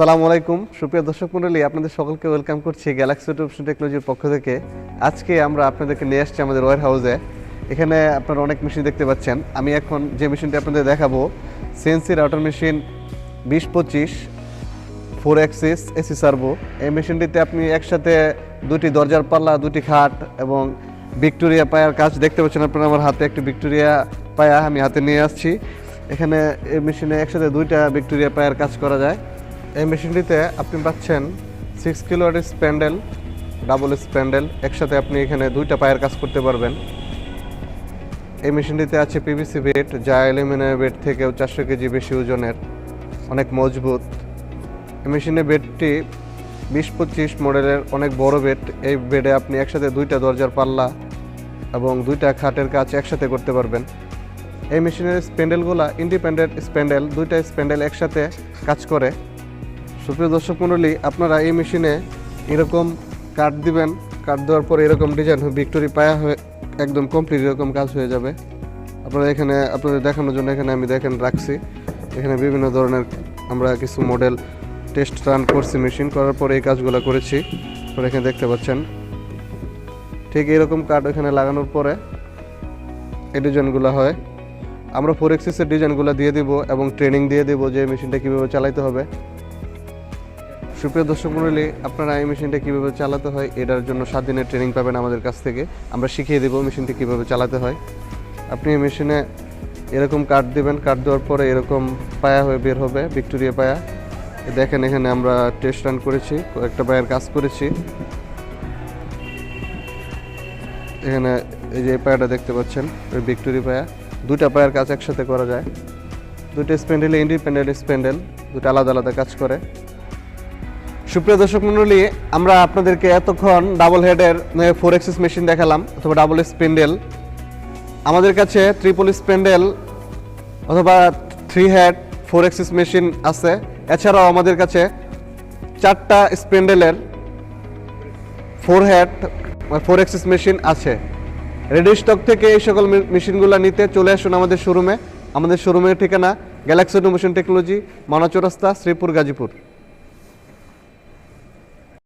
আসসালামু আলাইকুম। সুপ্রিয় দর্শক মণ্ডলী, আপনাদের সকলকে ওয়েলকাম করছি গ্যালাক্সি অটোপশন টেকনোলজির পক্ষ থেকে। আজকে আমরা আপনাদেরকে নিয়ে আসছি আমাদের ওয়ার হাউসে এখানে আপনারা অনেক মেশিন দেখতে পাচ্ছেন। আমি এখন যে মেশিনটি আপনাদের দেখাবো সেন্সি রাউটার মেশিন বিশ পঁচিশ ফোর অ্যাক্সিস এসি সার্ভো এই মেশিনটিতে আপনি একসাথে দুটি দরজার পাল্লা, দুটি খাট এবং ভিক্টোরিয়া পায়ার কাজ দেখতে পাচ্ছেন আপনারা আমার হাতে। একটি ভিক্টোরিয়া পায়া আমি হাতে নিয়ে আসছি। এখানে এই মেশিনে একসাথে দুইটা ভিক্টোরিয়া পায়ার কাজ করা যায়। এই মেশিনটিতে আপনি পাচ্ছেন সিক্স কিলোয়ার স্প্যান্ডেল ডাবল স্প্যান্ডেল একসাথে আপনি এখানে দুইটা পায়ের কাজ করতে পারবেন। এই মেশিনটিতে আছে পিভিসি বেড যা অ্যালুমিনিয়াম বেড থেকেও চারশো কেজি বেশি ওজনের, অনেক মজবুত। এই মেশিনের বেডটি বিশ পঁচিশ মডেলের অনেক বড় বেড এই বেডে আপনি একসাথে দুইটা দরজার পাল্লা এবং দুইটা খাটের কাজ একসাথে করতে পারবেন। এই মেশিনের স্প্যান্ডেলগুলো ইন্ডিপেন্ডেন্ট স্প্যান্ডেল দুইটা স্প্যান্ডেল একসাথে কাজ করে। সুপ্রিয় দর্শক মণ্ডলী, আপনারা এই মেশিনে এরকম কাট দিবেন কাট দেওয়ার পরে এরকম ডিজাইন ভিক্টোরি পায়া হয়ে একদম কমপ্লিট এরকম কাজ হয়ে যাবে। আপনারা এখানে, আপনাদের দেখানোর জন্য এখানে আমি দেখেন রাখছি। এখানে বিভিন্ন ধরনের আমরা কিছু মডেল টেস্ট রান করছি মেশিন করার পরে এই কাজগুলো করেছি। আপনারা এখানে দেখতে পাচ্ছেন। ঠিক এরকম কার্ড এখানে লাগানোর পরে এই ডিজাইনগুলো হয়। আমরা ফোর এক্সিসের ডিজাইনগুলো দিয়ে দিব এবং ট্রেনিং দিয়ে দিব যে মেশিনটা কীভাবে চালাতে হবে। সুপ্রিয় দর্শক মণ্ডলী, আপনারা এই মেশিনটা কীভাবে চালাতে হয় এটার জন্য সাত দিনের ট্রেনিং পাবেন আমাদের কাছ থেকে। আমরা শিখিয়ে দেবো মেশিনটি কীভাবে চালাতে হয়। আপনি এই মেশিনে এরকম কাট দিবেন কাট দেওয়ার পরে এরকম পায়া হয়ে বের হবে, ভিক্টোরিয়া পায়া। দেখেন, এখানে আমরা টেস্ট রান করেছি, কয়েকটা পায়ের কাজ করেছি। এখানে এই যে পায়াটা দেখতে পাচ্ছেন, ওই ভিক্টোরি পায়া। দুইটা পায়ের কাজ একসাথে করা যায়। দুটো স্প্যান্ডেল ইন্ডিপেন্ডেন্ট স্প্যান্ডেল দুটো আলাদা আলাদা কাজ করে। সুপ্রিয় দর্শক মণ্ডলী, আমরা আপনাদেরকে এতক্ষণ ডাবল হেডের ফোর এক্সিস মেশিন দেখালাম, অথবা ডাবল স্পেন্ডেল আমাদের কাছে ট্রিপল স্পেন্ডেল অথবা three head four axis machine আছে। এছাড়াও আমাদের কাছে চারটা স্পেন্ডেলের four head four axis machine আছে। রেডি স্টক থেকে এই সকল মেশিনগুলো নিতে চলে আসুন আমাদের শোরুমে আমাদের শোরুমের ঠিকানা গ্যালাক্সি অটোমেশন টেকনোলজি মানাচৌরাস্তা শ্রীপুর, গাজীপুর।